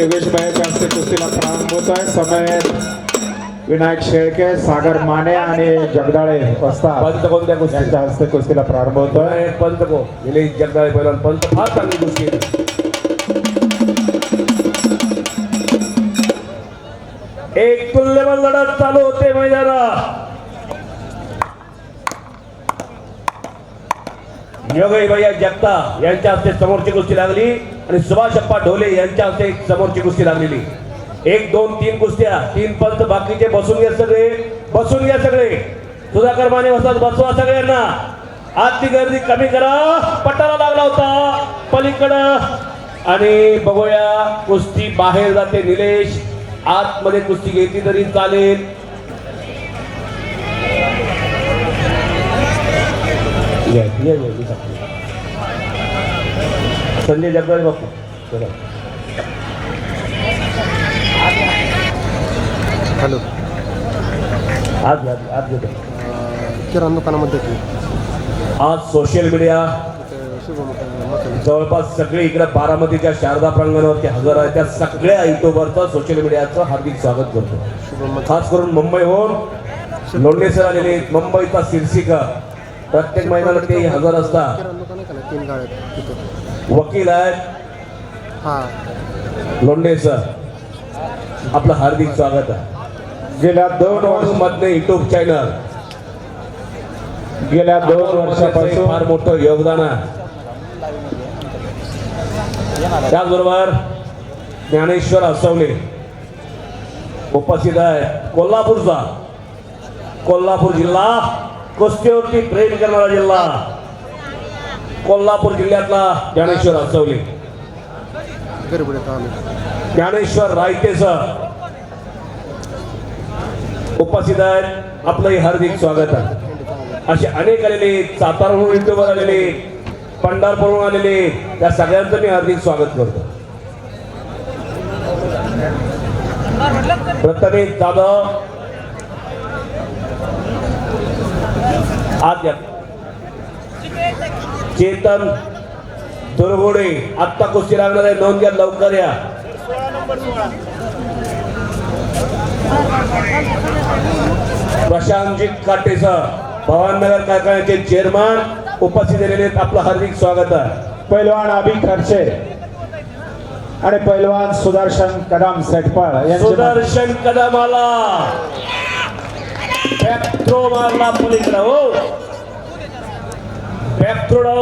योगेश भाईच्या हस्ते कुस्तीला प्रारंभ होत आहे. समय विनायक शेळके सागर माने आणि जगदाळे पंत कोणत्या यांच्या हस्ते कुस्तीला प्रारंभ होतोय. विनायक पंत को. निलेश जगदाळे पहिला पंत फार चांगली कुस्ती आहे. एक तुल्यबल लढत चालू होते मैदानात. योगई भैया जगता यांच्या हस्ते समोरची कुस्ती लागली आणि सुभाषप्पा ढोले यांच्या हस्ते समोरची कुस्ती लागलेली. एक दोन तीन कुस्त्या तीन पंत बाकीचे बसून घ्या सगळे बसून घ्या सगळे. सुधाकर माने बसतात बसवा सगळ्यांना. आजची गर्दी कमी करा. पटाला लागला होता पलीकडं. आणि बघूया कुस्ती बाहेर जाते निलेश. आतमध्ये कुस्ती घेतली तरी चालेल. या, या, या, या. संजय जगदाळे बापू चला. हॅलो. आज आज किराणा दुकानामध्ये आज सोशल मीडिया जवळपास सगळे इकडे बारामतीच्या शारदा प्रांगणावरती हजर आहे त्या सगळ्या युट्यूबरचं सोशल मीडियाचं हार्दिक स्वागत करतो. खास करून मुंबईहून लोंढे सर आलेले. मुंबईचा शिर्षिका प्रत्येक महिन्याला ते हजर असतात वकील आहेत. हां लोंढे सर. आपलं हार्दिक स्वागत आहे. गेल्या दोन वर्ष मधले युट्यूब चॅनल गेल्या दोन वर्षापासून फार मोठं योगदान आहे. त्याचबरोबर ज्ञानेश्वर असवले उपस्थित आहे. कोल्हापूरचा. कोल्हापूर जिल्हा कुस्तीवरती प्रेम करणारा जिल्हा कोल्हापूर जिल्ह्यातला ज्ञानेश्वर असवले ज्ञानेश्वर रायते सर उपस्थित आहेत. आपलंही हार्दिक स्वागत आहे. असे अनेक आलेले साताराहून युट्यूबर आलेले पंढरपूरहून आलेले त्या सगळ्यांचं मी हार्दिक स्वागत करतो. प्रथमेश जाधव या. चेतन दुर्गुडे आत्ता कुस्ती लागणार आहे नोंद घ्या लवकर या प्रशांतजी काटेसर भवाननगर कारखान्याचे चेअरमन उपस्थित झालेले. आपलं हार्दिक स्वागत आहे पैलवान अभि खर्चे आणि पैलवान सुदर्शन कदम सेटपाळ सुदर्शन कदमाला बॅक పెట్రోల్ వాళ్ళ పులికరావు పెట్రోల్